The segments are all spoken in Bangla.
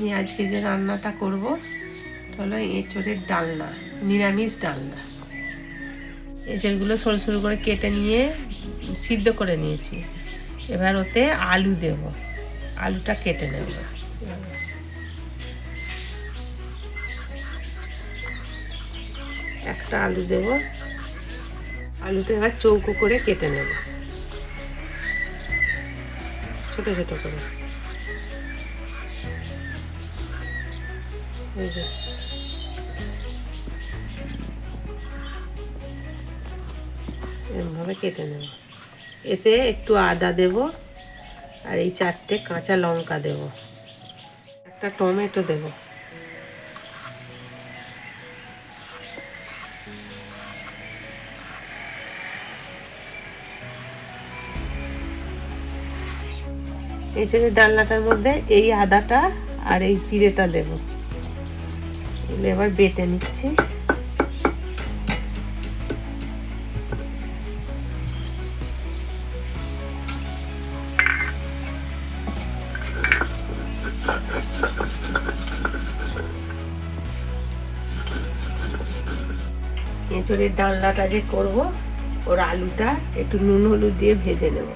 আমি আজকে যে রান্নাটা করব হলো এঁচড়ের ডালনা, নিরামিষ ডালনা। এঁচড়গুলো সরু সরু করে কেটে নিয়ে সিদ্ধ করে নিয়েছি। এবার ওতে আলু দেব। আলুটা কেটে নেব। একটা আলু দেব। আলুটা এবার চৌকো করে কেটে নেব। ছোট ছোট করে। এই যে এরমভাবে কেটে নেব। এতে একটু আদা দেব আর এই চারটে কাঁচা লঙ্কা দেব। একটা টমেটো দেব। এই যে ডালনাটার মধ্যে এই আদাটা আর এই জিরেটা দেব। এগুলো এবার বেটে নিচ্ছি। এঁচড়ের ডালনাটা যে করব, ওর আলুটা একটু নুন হলুদ দিয়ে ভেজে নেব।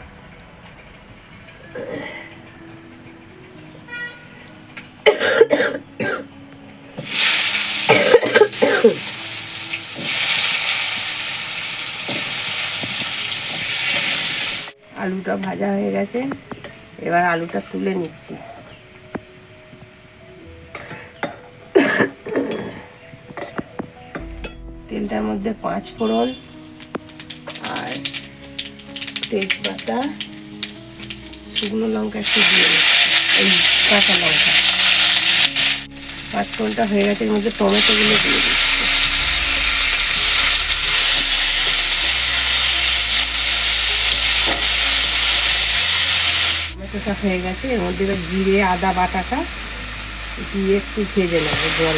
আলুটা ভাজা হয়ে গেছে। এবার আলুটা তুলে নিচ্ছি। তেলটার মধ্যে পাঁচ ফোড়ন আর তেজপাতা, শুকনো লঙ্কা একটু দিয়ে এই কাঁচা লঙ্কা। পাঁচ ফোড়নটা হয়ে গেছে, এর মধ্যে টমেটোগুলো দিয়ে টমেটোটা হয়ে গেছে, এর মধ্যে এবার জিরে, আদা, বাটাটা দিয়ে একটু ভেজে নেব জল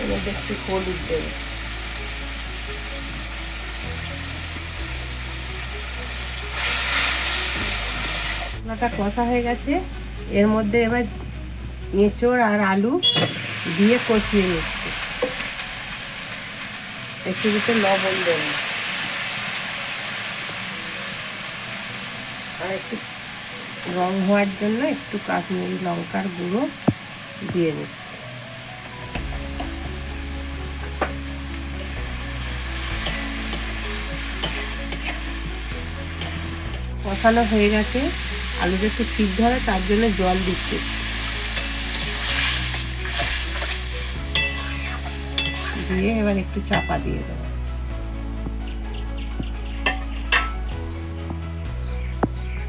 এর মধ্যে একটু কষা হয়ে গেছে, এর মধ্যে এবার এঁচড় আর আলু দিয়ে কষিয়ে নিচ্ছি। একটু লবণ দেবো। আর একটু রং হওয়ার জন্য একটু কাশ্মীরি লঙ্কার গুঁড়ো দিয়ে নিচ্ছি কষানো হয়ে গেছে। আলুটা একটু সিদ্ধ হবে, তার জন্য জল দিচ্ছি। দিয়ে এবার একটু চাপা দিয়ে দেবো।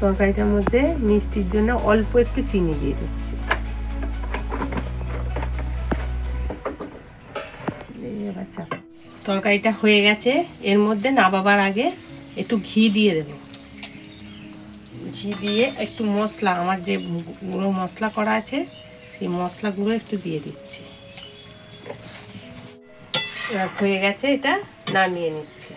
তরকারিটার মধ্যে মিষ্টির জন্য অল্প একটু চিনি দিয়ে দিচ্ছি। তরকারিটা হয়ে গেছে। এর মধ্যে নাবাবার আগে একটু ঘি দিয়ে দেবো। ঘি দিয়ে একটু মশলা, আমার যে গুঁড়ো মশলা করা আছে, সেই মশলাগুলো একটু দিয়ে দিচ্ছি। হয়ে গেছে এটা নামিয়ে নিচ্ছি।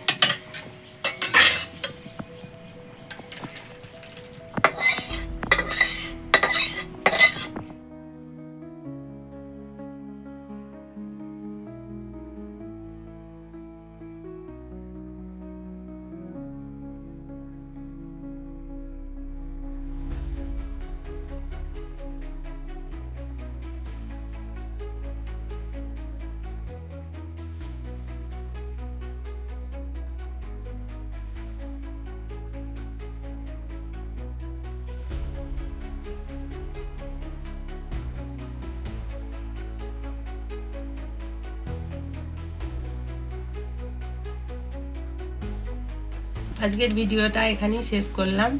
আজকের ভিডিওটা এখানেই শেষ করলাম।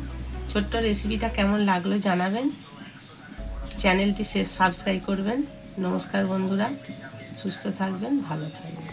ছোট্ট রেসিপিটা কেমন লাগল জানাবেন। চ্যানেলটি শেষ সাবস্ক্রাইব করবেন। নমস্কার বন্ধুরা, সুস্থ থাকবেন, ভালো থাকবেন।